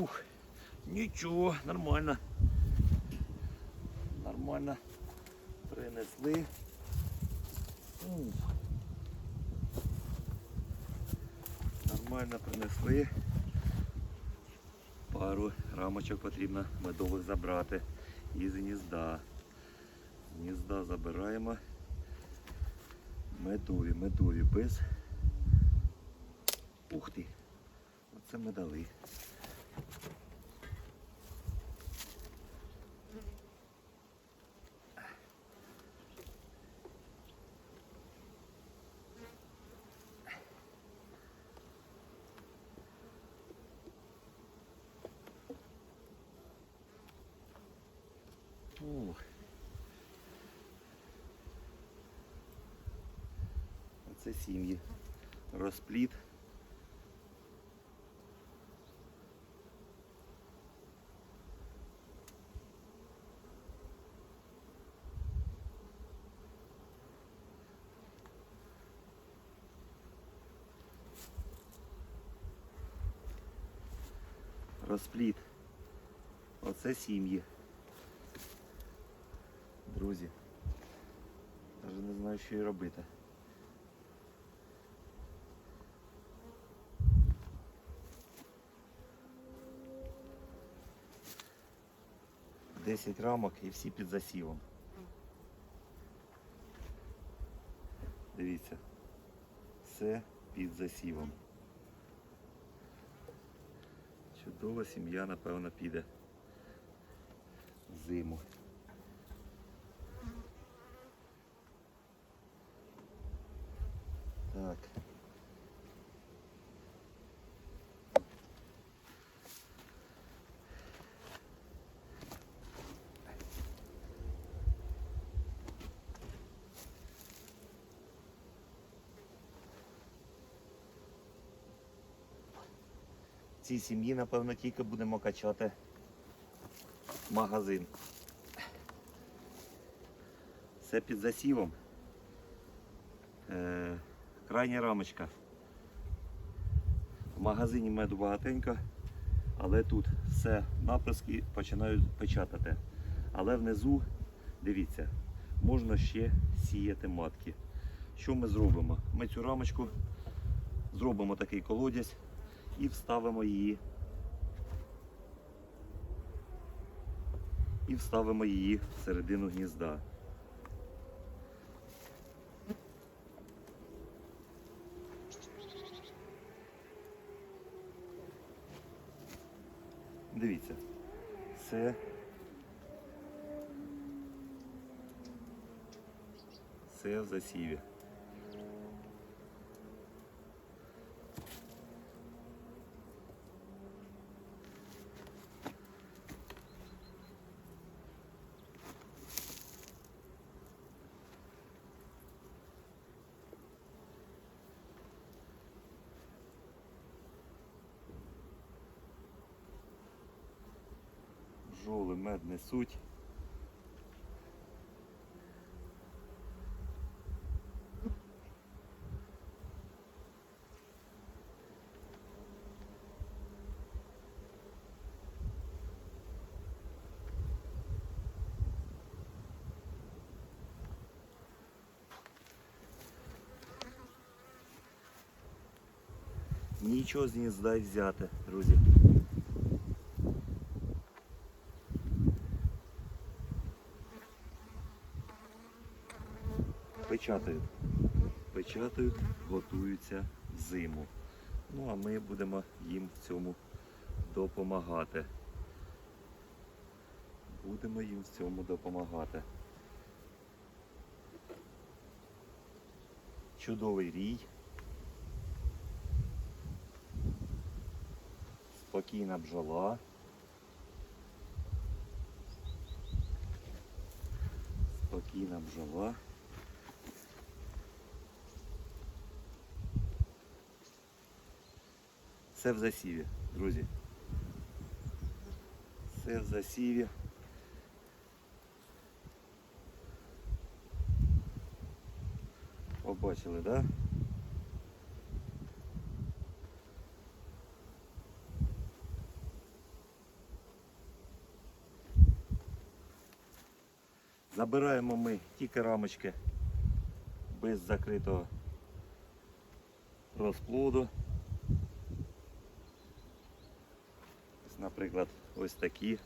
Ух, нічого, нормально. Нормально принесли. Ух. Нормально принесли. Пару рамочок потрібно медових забрати із гнізда. Гнізда забираємо. Медові, медові без. Ух ти! Оце ми дали. Ух. Оце сім'ї. Розпліт. Розпліт. Оце сім'ї. Друзі. Навіть не знаю, що і робити. Десять рамок і всі під засівом. Дивіться. Все під засівом. Чудова сім'я, напевно, піде в зиму. Так. Цій сім'ї, напевно, тільки будемо качати магазин. Все під засівом. Крайня рамочка. В магазині меду багатенько, але тут все напрямки починають печатати. Але внизу, дивіться, можна ще сіяти матки. Що ми зробимо? Ми цю рамочку зробимо такий колодязь і вставимо її. І вставимо її всередину гнізда. Дивіться, це це в засіві. Жоли мед несуть. Нічого з гнізда й взяти, друзі. Печатають. Печатають, готуються в зиму. Ну а ми будемо їм в цьому допомагати. Будемо їм в цьому допомагати. Чудовий рій. Спокійна бджола. Спокійна бджола. все в засіві, друзі. Все в засіві. Побачили, так? Да? Забираємо ми ті рамочки без закритого розплоду. Наприклад, ось такі.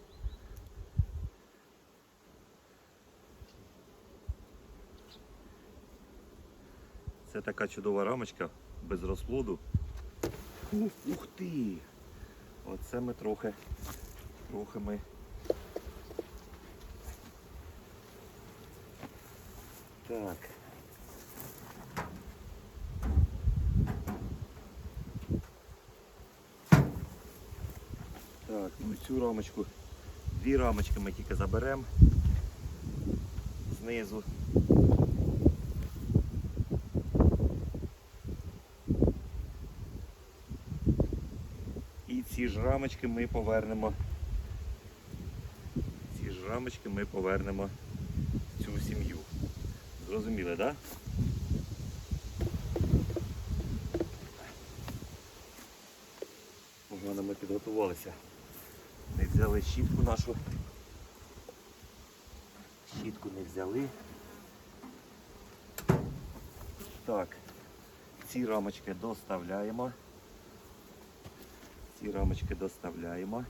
Це така чудова рамочка без розплоду. Ух, ух ти! Оце ми трохи, трохи ми. Так. Цю рамочку, дві рамочки ми тільки заберемо знизу. І ці ж рамочки ми повернемо. Ці ж рамочки ми повернемо цю сім'ю. Зрозуміли, так? Да? Ми підготувалися. Взяли щітку нашу. Щітку не взяли. Так, ці рамочки доставляємо. Ці рамочки доставляємо.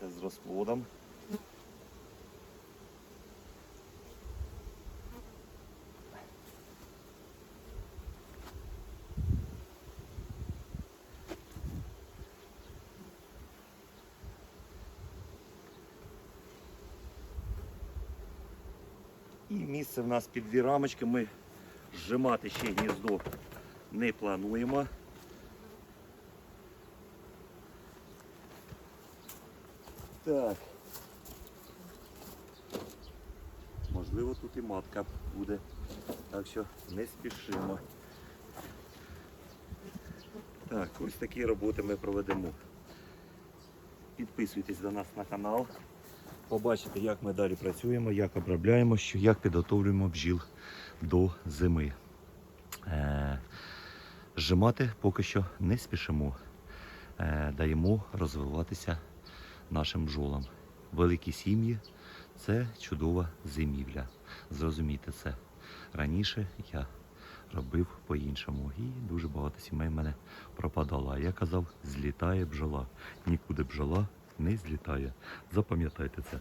Це з розплодом. І місце в нас під дві рамочки. Ми зжимати ще гніздо не плануємо. Так. Можливо, тут і матка буде. Так що не спішимо. Так, ось такі роботи ми проведемо. Підписуйтесь до нас на канал. Побачите, як ми далі працюємо, як обробляємо, що, як підготовлюємо бджіл до зими. Е, зжимати поки що не спішимо. Е, даємо розвиватися нашим бджолам. Великі сім'ї це чудова зимівля. Зрозумійте це. Раніше я робив по-іншому. І дуже багато сімей в мене пропадало. А я казав, злітає бджола. Нікуди бджола не злітає. Запам'ятайте це.